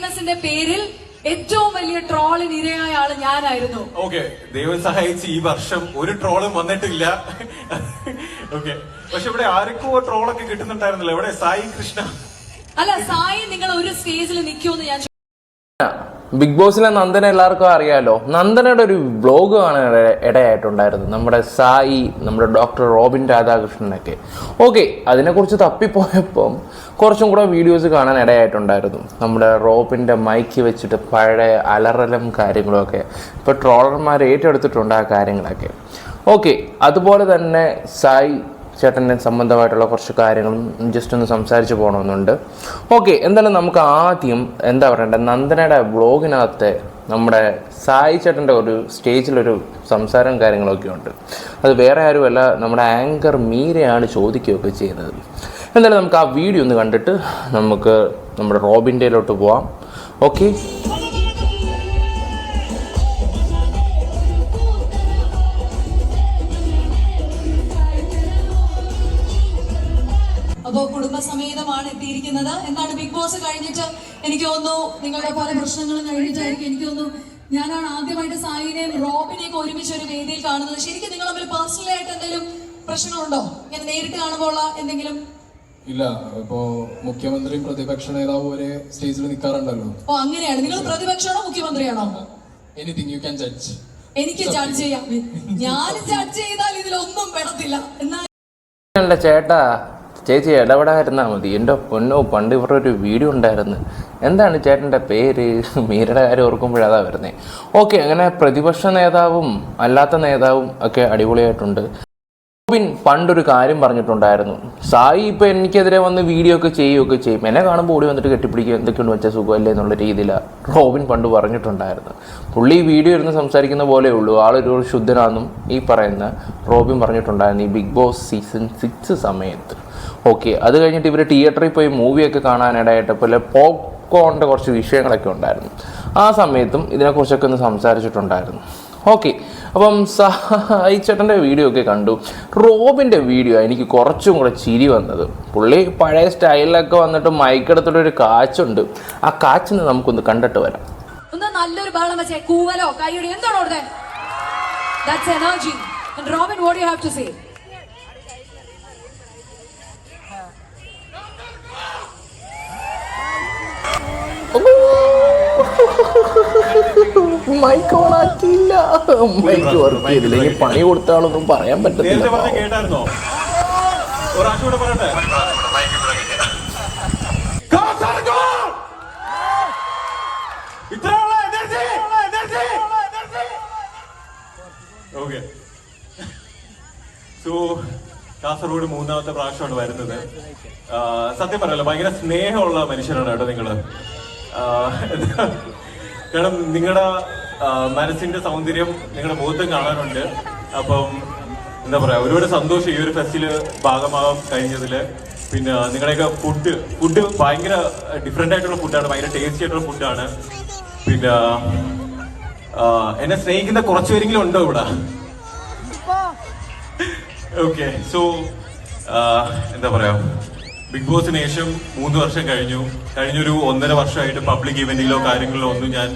ഫേമസിന്റെ പേരിൽ ഏറ്റവും വലിയ ട്രോളിന് ഇരയായ ആൾ ഞാനായിരുന്നു. ഓക്കെ ദൈവം സഹായിച്ച് ഈ വർഷം ഒരു ട്രോളും വന്നിട്ടില്ല. ഓക്കെ പക്ഷെ ഇവിടെ ആർക്കോ ട്രോളൊക്കെ കിട്ടുന്നുണ്ടായിരുന്നല്ലോ. ഇവിടെ സായി കൃഷ്ണ. അല്ല സായി നിങ്ങൾ ഒരു സ്റ്റേജിൽ നിൽക്കുമെന്ന് ഞാൻ ബിഗ് ബോസിലെ നന്ദന എല്ലാവർക്കും അറിയാലോ. നന്ദനയുടെ ഒരു വ്ലോഗ് കാണാൻ ഇട- ഇടയായിട്ടുണ്ടായിരുന്നു. നമ്മുടെ സായി നമ്മുടെ ഡോക്ടർ റോബിൻ രാധാകൃഷ്ണനൊക്കെ. ഓക്കെ അതിനെക്കുറിച്ച് തപ്പിപ്പോയപ്പം കുറച്ചും കൂടെ വീഡിയോസ് കാണാൻ ഇടയായിട്ടുണ്ടായിരുന്നു. നമ്മുടെ റോബിന്റെ മൈക്ക് വെച്ചിട്ട് പഴയ അലറലും കാര്യങ്ങളൊക്കെ ഇപ്പോൾ ട്രോളർമാർ ഏറ്റെടുത്തിട്ടുണ്ട് ആ കാര്യങ്ങളൊക്കെ. ഓക്കെ അതുപോലെ തന്നെ സായി ചേട്ടന്റെ സംബന്ധമായിട്ടുള്ള കുറച്ച് കാര്യങ്ങളും ജസ്റ്റ് ഒന്ന് സംസാരിച്ച് പോകണമെന്നുണ്ട് ഓക്കെ എന്തായാലും നമുക്ക് ആദ്യം എന്താ പറയണ്ടേ നന്ദനയുടെ ബ്ലോഗിനകത്തെ നമ്മുടെ സായി ചേട്ടന്റെ ഒരു സ്റ്റേജിലൊരു സംസാരം കാര്യങ്ങളൊക്കെ ഉണ്ട്. അത് വേറെ ആരുമല്ല നമ്മുടെ ആങ്കർ മീരയാണ് ചോദിക്കുകയൊക്കെ ചെയ്യുന്നത്. എന്തായാലും നമുക്ക് ആ വീഡിയോ ഒന്ന് കണ്ടിട്ട് നമുക്ക് നമ്മുടെ റോബിന്റെയിലോട്ട് പോവാം. ഓക്കെ ബോസ് കഴിഞ്ഞിട്ട് എനിക്ക് തോന്നുന്നു നിങ്ങളുടെ പല പ്രശ്നങ്ങളും കഴിഞ്ഞിട്ടായിരിക്കും. എനിക്ക് തോന്നുന്നു ഞാനാണ് ആദ്യമായിട്ട് സായിനെയും റോബിനെയും ഒരുമിച്ച് ഒരു വേദിയിൽ കാണുന്നത്. ശരിക്കും നിങ്ങൾ തമ്മിൽ പേഴ്സണലായിട്ട് എന്തെങ്കിലും പ്രശ്നമുണ്ടോ? ഇങ്ങനെ നേരിട്ട് കാണുമ്പോൾ എന്തെങ്കിലും? ഇല്ല ഇപ്പോ മുഖ്യമന്ത്രിയും പ്രതിപക്ഷ നേതാവും ഒരേ സ്റ്റേജിൽ നിൽക്കാറുണ്ടല്ലോ ഓ അങ്ങനെയാണ്. നിങ്ങൾ പ്രതിപക്ഷമാണോ മുഖ്യമന്ത്രിയാണോ? എനിത്തിങ് യു ക്യാൻ ജഡ്ജ് എനിക്ക് ജഡ്ജ് ചെയ്യാം. ഞാൻ ജഡ്ജ് ചെയ്താൽ ഇതിലൊന്നും പെടത്തില്ല. എന്നാൽ ചേട്ടാ. ചേച്ചി ഇടപെടാതിരുന്നാൽ മതി. എന്റെ പൊന്നോ പണ്ട് ഇവരുടെ ഒരു വീഡിയോ ഉണ്ടായിരുന്നു. എന്താണ് ചേട്ടന്റെ പേര്? മീരയുടെ കാര്യം ഓർക്കുമ്പോഴതാ വരുന്നത് ഓക്കെ അങ്ങനെ പ്രതിപക്ഷ നേതാവും അല്ലാത്ത നേതാവും ഒക്കെ അടിപൊളിയായിട്ടുണ്ട്. റോബിൻ പണ്ടൊരു കാര്യം പറഞ്ഞിട്ടുണ്ടായിരുന്നു. സായി ഇപ്പം എനിക്കെതിരെ വന്ന് വീഡിയോ ഒക്കെ ചെയ്യുകയൊക്കെ ചെയ്യും. എന്നെ കാണുമ്പോൾ ഓടി വന്നിട്ട് കെട്ടിപ്പിടിക്കുക എന്തൊക്കെയുണ്ട് വെച്ചാൽ സുഖമല്ലേ എന്നുള്ള രീതിയിലാണ് റോബിൻ പണ്ട് പറഞ്ഞിട്ടുണ്ടായിരുന്നു പുള്ളി ഈ വീഡിയോ ഇരുന്ന് സംസാരിക്കുന്ന പോലെ ഉള്ളൂ. ആളൊരു ശുദ്ധനാണെന്നും ഈ പറയുന്ന റോബിൻ പറഞ്ഞിട്ടുണ്ടായിരുന്നു ഈ ബിഗ് ബോസ് സീസൺ സിക്സ് സമയത്ത്. ഓക്കെ അത് കഴിഞ്ഞിട്ട് ഇവർ തിയേറ്ററിൽ പോയി മൂവിയൊക്കെ കാണാനിടയായിട്ട് പോലെ പോപ്കോണിന്റെ കുറച്ച് വിഷയങ്ങളൊക്കെ ഉണ്ടായിരുന്നു. ആ സമയത്തും ഇതിനെക്കുറിച്ചൊക്കെ ഒന്ന് സംസാരിച്ചിട്ടുണ്ടായിരുന്നു. ഓക്കെ അപ്പം സായി ചേട്ടന്റെ വീഡിയോ ഒക്കെ കണ്ടു. റോബിന്റെ വീഡിയോ എനിക്ക് കുറച്ചും കൂടെ ചിരി വന്നത്. പുള്ളി പഴയ സ്റ്റൈലിലൊക്കെ വന്നിട്ട് മൈക്കെടുത്തിട്ട് ഒരു കാച്ചുണ്ട്. ആ കാച്ചിന് നമുക്കൊന്ന് കണ്ടിട്ട് വരാം. ഒന്ന് നല്ലൊരു ബഹളം കൂവലോ? കൈയുടെ എന്താണോ Robin what you have to say mike ഓണാക്കിയില്ല mike work ചെയ്തില്ല. ഇനി പണി കൊടുത്താളൊന്നും പറയാൻ നേരത്തെ പറ്റത്തില്ല സോ കാസർഗോഡ് മൂന്നാമത്തെ പ്രാവശ്യമാണ് വരുന്നത്. സത്യം പറയല്ലോ ഭയങ്കര സ്നേഹമുള്ള മനുഷ്യരാണ് കേട്ടോ നിങ്ങൾ. കാരണം നിങ്ങളുടെ മനസ്സിന്റെ സൗന്ദര്യം നിങ്ങളുടെ മുഖത്തും കാണാനുണ്ട്. അപ്പം എന്താ പറയാ ഒരുപാട് സന്തോഷം ഈ ഒരു ഫെസ്റ്റിൽ ഭാഗമാകാൻ കഴിഞ്ഞതിൽ. പിന്നെ നിങ്ങളുടെയൊക്കെ ഫുഡ് ഫുഡ് ഭയങ്കര ഡിഫറെന്റ് ആയിട്ടുള്ള ഫുഡാണ് ഭയങ്കര ടേസ്റ്റി ആയിട്ടുള്ള ഫുഡാണ് പിന്നെ എന്നെ സ്നേഹിക്കുന്ന കുറച്ചു പേരെങ്കിലും ഉണ്ടോ ഇവിടെ? ഓക്കെ സോ എന്താ പറയാ ബിഗ് ബോസിന് ശേഷം മൂന്ന് വർഷം കഴിഞ്ഞു. കഴിഞ്ഞൊരു ഒന്നര വർഷമായിട്ട് പബ്ലിക് ഇവന്റിലോ കാര്യങ്ങളിലോ ഒന്നും ഞാൻ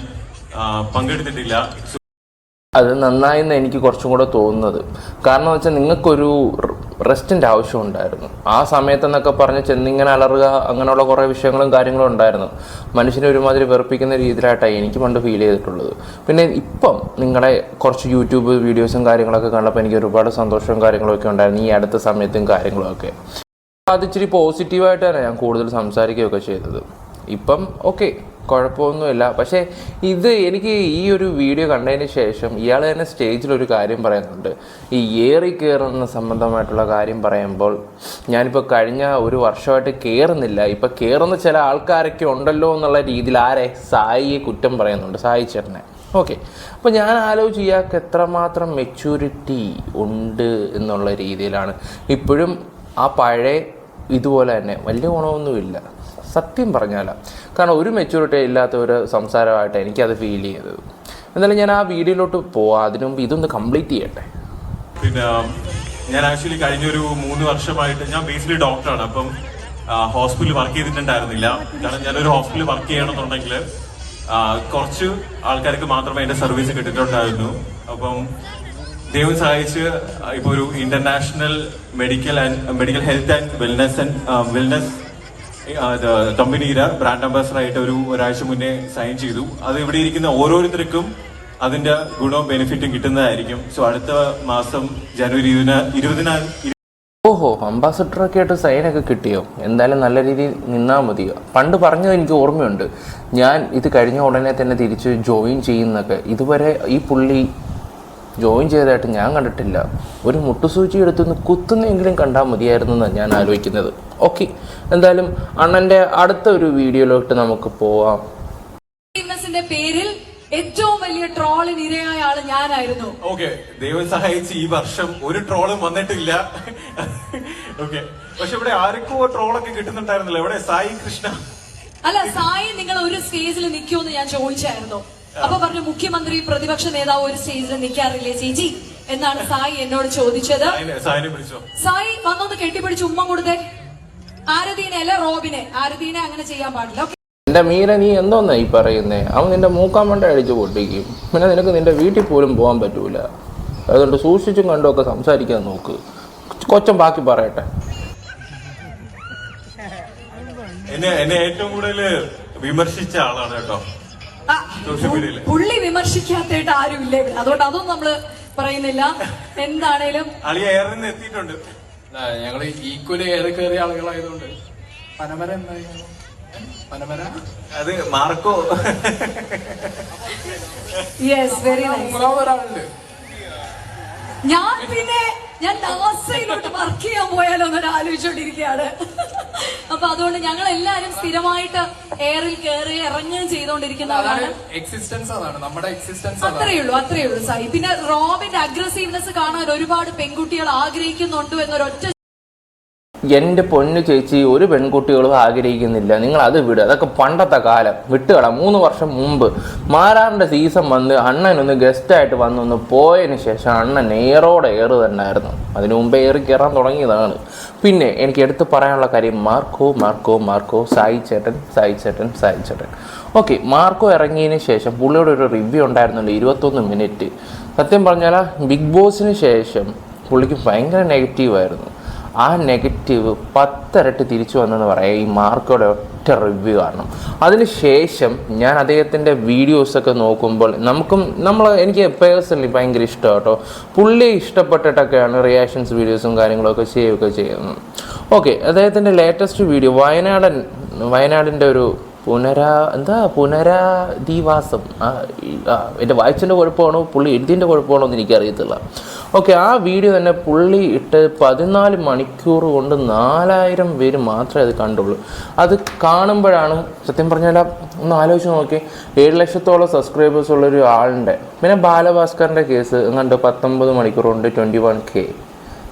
പങ്കെടുത്തിട്ടില്ല. അത് നന്നായെന്ന് എനിക്ക് കുറച്ചും കൂടെ തോന്നുന്നത്. കാരണം വെച്ചാൽ നിങ്ങൾക്കൊരു റെസ്റ്റിന്റെ ആവശ്യമുണ്ടായിരുന്നു ആ സമയത്തെന്നൊക്കെ പറഞ്ഞ് ചെന്നിങ്ങനെ അലറുക അങ്ങനെയുള്ള കുറേ വിഷയങ്ങളും കാര്യങ്ങളും ഉണ്ടായിരുന്നു. മനുഷ്യനെ ഒരുമാതിരി വെറുപ്പിക്കുന്ന രീതിയിലായിട്ടാണ് എനിക്ക് പണ്ട് ഫീൽ ചെയ്തിട്ടുള്ളത്. പിന്നെ ഇപ്പം നിങ്ങളെ കുറച്ച് യൂട്യൂബ് വീഡിയോസും കാര്യങ്ങളൊക്കെ കണ്ടപ്പോൾ എനിക്ക് ഒരുപാട് സന്തോഷവും കാര്യങ്ങളൊക്കെ ഉണ്ടായിരുന്നു ഈ അടുത്ത സമയത്തും കാര്യങ്ങളൊക്കെ അത് ഇച്ചിരി പോസിറ്റീവായിട്ടാണ് ഞാൻ കൂടുതൽ സംസാരിക്കുകയൊക്കെ ചെയ്തത്. ഇപ്പം ഓക്കെ കുഴപ്പമൊന്നുമില്ല. പക്ഷേ ഇത് എനിക്ക് ഈ ഒരു വീഡിയോ കണ്ടതിന് ശേഷം ഇയാൾ തന്നെ സ്റ്റേജിൽ ഒരു കാര്യം പറയുന്നുണ്ട്. ഈ ഏറി കയറുന്ന സംബന്ധമായിട്ടുള്ള കാര്യം പറയുമ്പോൾ ഞാനിപ്പോൾ കഴിഞ്ഞ ഒരു വർഷമായിട്ട് കയറുന്നില്ല ഇപ്പം കയറുന്ന ചില ആൾക്കാരൊക്കെ ഉണ്ടല്ലോ എന്നുള്ള രീതിയിൽ ആരെ? സായിയെ കുറ്റം പറയുന്നുണ്ട്. സായി ചേട്ടനെ. ഓക്കെ. അപ്പോൾ ഞാൻ ആലോചിച്ച് ഇയാൾക്ക് എത്രമാത്രം മെച്യൂരിറ്റി ഉണ്ട് എന്നുള്ള രീതിയിലാണ്. ഇപ്പോഴും ആ പഴയ ഇതുപോലെ തന്നെ. വലിയ ഗുണമൊന്നുമില്ല. സത്യം പറഞ്ഞാല. കാരണം ഒരു മെച്യൂരിറ്റി ഇല്ലാത്ത ഒരു സംസാരമായിട്ട് എനിക്കത് ഫീൽ ചെയ്തത്. എന്നാലും ഞാൻ ആ വീഡിയോയിലോട്ട് പോവാം. അതിനു മുമ്പ് ഇതൊന്ന് കംപ്ലീറ്റ് ചെയ്യട്ടെ. പിന്നെ ഞാൻ ആക്ച്വലി കഴിഞ്ഞൊരു മൂന്ന് വർഷമായിട്ട് ഞാൻ ബേസിക്കലി ഡോക്ടറാണ് അപ്പം ഹോസ്പിറ്റലിൽ വർക്ക് ചെയ്തിട്ടുണ്ടായിരുന്നില്ല. കാരണം ഞാനൊരു ഹോസ്പിറ്റലിൽ വർക്ക് ചെയ്യണമെന്നുണ്ടെങ്കിൽ കുറച്ച് ആൾക്കാർക്ക് മാത്രമേ എന്റെ സർവീസ് കിട്ടിയിട്ടുണ്ടായിരുന്നു. അപ്പം ദൈവം സഹായിച്ച് ഇപ്പൊ ഒരു international medical and medical health and wellness and wellness കമ്പനിയുടെ ബ്രാൻഡ് അംബാസഡർ ആയിട്ട് ഒരു ഒരാഴ്ച മുന്നേ സൈൻ ചെയ്തു. അത് ഇവിടെ ഇരിക്കുന്ന ഓരോരുത്തർക്കും അതിന്റെ ഗുണവും ബെനിഫിറ്റും കിട്ടുന്നതായിരിക്കും. സോ അടുത്ത മാസം ജനുവരി ഇരുപതിന ഇരുപതിനാ ഓഹോ അംബാസഡറൊക്കെ ആയിട്ട് സൈനൊക്കെ കിട്ടിയോ? എന്തായാലും നല്ല രീതിയിൽ നിന്നാൽ മതിയോ? പണ്ട് പറഞ്ഞത് എനിക്ക് ഓർമ്മയുണ്ട്. ഞാൻ ഇത് കഴിഞ്ഞ ഉടനെ തന്നെ തിരിച്ച് ജോയിൻ ചെയ്യുന്നൊക്കെ ഇതുവരെ ഈ പുള്ളി ജോയിൻ ചെയ്തതായിട്ട് ഞാൻ കണ്ടിട്ടില്ല. ഒരു മുട്ടുസൂചി എടുത്തുനിന്ന് കുത്തുന്നെങ്കിലും കണ്ടാൽ മതിയായിരുന്നു എന്നാണ് ഞാൻ ആലോചിക്കുന്നത്. ഓക്കെ എന്തായാലും അണ്ണന്റെ അടുത്ത ഒരു വീഡിയോയിലോട്ട് നമുക്ക് പോവാം. പേരിൽ ഏറ്റവും വലിയ ട്രോളിന് ഇരയായ ആൾ ഞാനായിരുന്നു. ഓക്കെ ദൈവം സഹായിച്ച് ഈ വർഷം ഒരു ട്രോളും വന്നിട്ടില്ല. ഓക്കെ പക്ഷെ ഇവിടെ ആർക്കോ ട്രോളൊക്കെ കിട്ടുന്നുണ്ടായിരുന്നല്ലോ. ഇവിടെ സായി കൃഷ്ണ. അല്ല സായി നിങ്ങൾ ഒരു സ്റ്റേജിൽ നിൽക്കുമെന്ന് ഞാൻ ചോദിച്ചായിരുന്നു. അപ്പൊ പറഞ്ഞു മുഖ്യമന്ത്രി പ്രതിപക്ഷ നേതാവ് ഒരു സ്റ്റേജിൽ നിൽക്കാറില്ലേ ചേച്ചി? എന്നാണ് സായി എന്നോട് ചോദിച്ചത്. സായി വന്നൊന്ന് കെട്ടിപ്പിടിച്ച് ഉമ്മ കൊടുത്തേ. ആരതീനെ അല്ല റോബിനെ? ആരതീനെ അങ്ങനെ ചെയ്യാൻ പാടില്ല. എന്റെ എന്റെ മീര നീ എന്തോന്നാ ഈ പറയുന്നേ? അവൻ നിന്റെ മൂക്കാൻ മണ്ട അടിച്ച് പൊട്ടിക്കും. പിന്നെ നിനക്ക് നിന്റെ വീട്ടിൽ പോലും പോകാൻ പറ്റൂല. അതുകൊണ്ട് സൂക്ഷിച്ചും കണ്ടുമൊക്കെ സംസാരിക്കാൻ നോക്ക്. കൊച്ചൻ ബാക്കി പറയട്ടെ. എന്നെ എന്നെ ഏറ്റവും കൂടുതൽ വിമർശിച്ച ആളാണ് കേട്ടോ. പുള്ളി വിമർശിക്കാത്തായിട്ട് ആരും ഇല്ല ഇവിടെ അതുകൊണ്ട് അതൊന്നും നമ്മൾ പറയുന്നില്ല. എന്താണേലും അളിയ ഏറെ നിന്ന് എത്തിയിട്ടുണ്ട്. ഞങ്ങൾ ഈക്വലി ഏറെ കയറിയ ആളുകളായതുകൊണ്ട്. പനമര പനമര? അത് മാർക്കോ. യെസ് വെരി ഒരാളുണ്ട്. ഞാൻ പിന്നെ ഞാൻ നാസയിലോട്ട് വർക്ക് ചെയ്യാൻ പോയാലോ എന്നൊരു ആലോചിച്ചോണ്ടിരിക്കുകയാണ് അപ്പൊ അതുകൊണ്ട് ഞങ്ങൾ എല്ലാരും സ്ഥിരമായിട്ട് എയറിൽ കയറി ഇറങ്ങുകയും അതാണ് ചെയ്തുകൊണ്ടിരിക്കുന്നവരാണ് എക്സിസ്റ്റൻസ് അതാണ്. നമ്മുടെ എക്സിസ്റ്റൻസ് അത്രയേ ഉള്ളൂ അത്രയേ ഉള്ളൂ സായി. പിന്നെ റോബിന്റെ അഗ്രസീവ്നെസ് കാണാൻ ഒരുപാട് പെൺകുട്ടികൾ ആഗ്രഹിക്കുന്നുണ്ട് എന്നൊരൊറ്റ എന്റെ പൊന്നു ചേച്ചി ഒരു പെൺകുട്ടികളും ആഗ്രഹിക്കുന്നില്ല. നിങ്ങൾ അത് വിട്. അതൊക്കെ പണ്ടത്തെ കാലം. വിട്ടുകള മൂന്ന് വർഷം മുമ്പ് മാരാറിന്റെ സീസൺ വന്ന് അണ്ണനൊന്ന് ഗസ്റ്റായിട്ട് വന്നൊന്ന് പോയതിന് ശേഷം അണ്ണൻ ഏറോടെ ഏറ് തന്നെയായിരുന്നു അതിനു മുമ്പേ ഏറി കയറാൻ തുടങ്ങിയതാണ്. പിന്നെ എനിക്ക് എടുത്തു പറയാനുള്ള കാര്യം മാർക്കോ മാർക്കോ മാർക്കോ സായി ചേട്ടൻ സായി ചേട്ടൻ സായി ചേട്ടൻ. ഓക്കെ മാർക്കോ ഇറങ്ങിയതിന് ശേഷം പുള്ളിയുടെ ഒരു റിവ്യൂ ഉണ്ടായിരുന്നുണ്ട് ഇരുപത്തൊന്ന് മിനിറ്റ് സത്യം പറഞ്ഞാൽ ബിഗ് ബോസിന് ശേഷം പുള്ളിക്ക് ഭയങ്കര നെഗറ്റീവായിരുന്നു ആ നെഗറ്റീവ് പത്തിരട്ടി തിരിച്ചു വന്നെന്ന് പറയാം. ഈ മാർക്കോടെ ഒറ്റ റിവ്യൂ കാരണം. അതിനുശേഷം ഞാൻ അദ്ദേഹത്തിന്റെ വീഡിയോസൊക്കെ നോക്കുമ്പോൾ നമുക്കും നമ്മൾ എനിക്ക് പേഴ്സണലി ഭയങ്കര ഇഷ്ടം കേട്ടോ പുള്ളി ഇഷ്ടപ്പെട്ടിട്ടൊക്കെയാണ് റിയാക്ഷൻസ് വീഡിയോസും കാര്യങ്ങളൊക്കെ ചെയ്യുകയൊക്കെ ചെയ്യുന്നത്. ഓക്കെ അദ്ദേഹത്തിന്റെ ലേറ്റസ്റ്റ് വീഡിയോ വയനാടൻ വയനാടിന്റെ ഒരു പുനരാ എന്താ പുനരാധിവാസം. എന്റെ വായിച്ചതിന്റെ കുഴപ്പമാണോ പുള്ളി എഴുതിന്റെ കുഴപ്പമാണോ എന്ന് എനിക്കറിയത്തില്ല. ഓക്കെ ആ വീഡിയോ തന്നെ പുള്ളി ഇട്ട് പതിനാല് മണിക്കൂർ കൊണ്ട് നാലായിരം പേര് മാത്രമേ അത് കണ്ടുള്ളൂ. അത് കാണുമ്പോഴാണ് സത്യം പറഞ്ഞാൽ ഒന്ന് ആലോചിച്ച് നോക്കി ഏഴ് ലക്ഷത്തോളം സബ്സ്ക്രൈബേഴ്സ് ഉള്ള ഒരു ആളുണ്ട്. പിന്നെ ബാലഭാസ്കറിന്റെ കേസ് എങ്ങാണ്ട് പത്തൊമ്പത് മണിക്കൂർ കൊണ്ട് ട്വന്റി വൺ കെ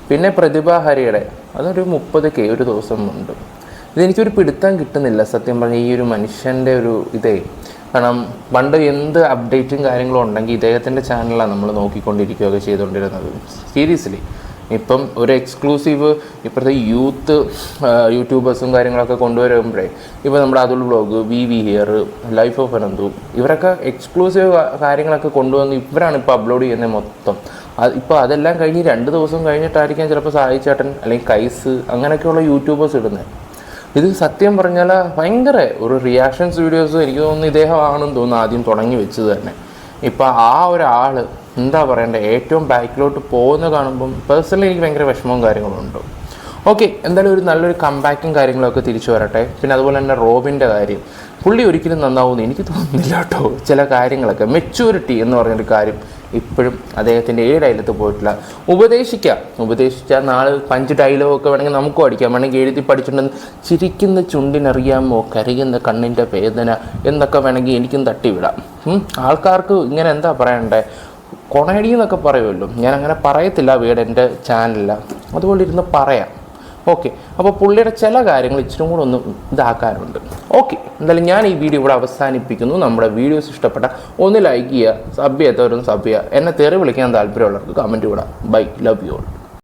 പിന്നെ പ്രതിഭ ഹരിയുടെ അതൊരു മുപ്പത് കെ ഒരു ദിവസം ഉണ്ട്. ഇതെനിക്കൊരു പിടുത്തം കിട്ടുന്നില്ല സത്യം പറഞ്ഞാൽ ഈ ഒരു മനുഷ്യന്റെ ഒരു ഇതേ. കാരണം പണ്ട് എന്ത് അപ്ഡേറ്റും കാര്യങ്ങളും ഉണ്ടെങ്കിൽ ഇദ്ദേഹത്തിന്റെ ചാനലാണ് നമ്മൾ നോക്കിക്കൊണ്ടിരിക്കുകയൊക്കെ ചെയ്തുകൊണ്ടിരുന്നത്. സീരിയസ്ലി ഇപ്പം ഒരു എക്സ്ക്ലൂസീവ് ഇപ്പോഴത്തെ യൂത്ത് യൂട്യൂബേഴ്സും കാര്യങ്ങളൊക്കെ കൊണ്ടുവരുമ്പോഴേ ഇപ്പോൾ നമ്മുടെ Athul blog we we here life of Ananthu ഇവരൊക്കെ എക്സ്ക്ലൂസീവ് കാര്യങ്ങളൊക്കെ കൊണ്ടുവന്ന് ഇവരാണ് ഇപ്പോൾ അപ്ലോഡ് ചെയ്യുന്നത് മൊത്തം. ഇപ്പോൾ അതെല്ലാം കഴിഞ്ഞ് രണ്ട് ദിവസം കഴിഞ്ഞിട്ടായിരിക്കാം ചിലപ്പോൾ സായിച്ചേട്ടൻ അല്ലെങ്കിൽ കൈസ് അങ്ങനെയൊക്കെയുള്ള യൂട്യൂബേഴ്സ് ഇടുന്നത്. ഇത് സത്യം പറഞ്ഞാൽ ഭയങ്കര ഒരു റിയാക്ഷൻസ് വീഡിയോസ് എനിക്ക് തോന്നുന്നു ഇദ്ദേഹമാണെന്ന് തോന്നുന്നു ആദ്യം തുടങ്ങി വെച്ചത് തന്നെ. ഇപ്പം ആ ഒരാൾ എന്താ പറയണ്ടേ ഏറ്റവും ബാക്കിലോട്ട് പോകുന്ന കാണുമ്പം പേഴ്സണലി എനിക്ക് ഭയങ്കര വിഷമവും കാര്യങ്ങളും ഉണ്ട്. ഓക്കെ എന്തായാലും ഒരു നല്ലൊരു കമ്പാക്റ്റും കാര്യങ്ങളൊക്കെ തിരിച്ചു വരട്ടെ. പിന്നെ അതുപോലെ തന്നെ റോബിന്റെ കാര്യം. പുള്ളി ഒരിക്കലും നന്നാവുമെന്ന് എനിക്ക് തോന്നുന്നില്ല കേട്ടോ. ചില കാര്യങ്ങളൊക്കെ. മെച്യൂരിറ്റി എന്ന് പറഞ്ഞൊരു കാര്യം ഇപ്പോഴും അദ്ദേഹത്തിന്റെ ഏഴ് അയലത്ത് പോയിട്ടില്ല. ഉപദേശിക്കാം. ഉപദേശിച്ചാൽ നാളെ പഞ്ച് ഡയലോഗൊക്കെ വേണമെങ്കിൽ നമുക്കും അടിക്കാം. വേണമെങ്കിൽ എഴുതി പഠിച്ചിട്ടുണ്ടെന്ന് ചിരിക്കുന്ന ചുണ്ടിനറിയാമോ കരയുന്ന കണ്ണിന്റെ വേദന എന്നൊക്കെ വേണമെങ്കിൽ എനിക്കും തട്ടിവിടാം. ആൾക്കാർക്ക് ഇങ്ങനെ എന്താ പറയണ്ടേ? കൊണയടി എന്നൊക്കെ പറയുമല്ലോ. ഞാൻ അങ്ങനെ പറയത്തില്ല വീട് എന്റെ അതുകൊണ്ട് ഇരുന്ന് പറയാം. ഓക്കെ അപ്പോൾ പുള്ളിയുടെ ചില കാര്യങ്ങൾ ഇച്ചിരി കൂടെ ഒന്ന് ഇതാക്കാനുണ്ട് ഓക്കെ എന്തായാലും ഞാൻ ഈ വീഡിയോ ഇവിടെ അവസാനിപ്പിക്കുന്നു. നമ്മുടെ വീഡിയോസ് ഇഷ്ടപ്പെട്ട ഒന്ന് ലൈക്ക് ചെയ്യുക സബ് ചെയ്യാത്തവരൊന്ന് സബ് ചെയ്യുക. എന്നെ തെറി വിളിക്കാൻ താല്പര്യമുള്ളവർക്ക് കമന്റ് വിടാം ബൈ ലവ് യു ഓൾ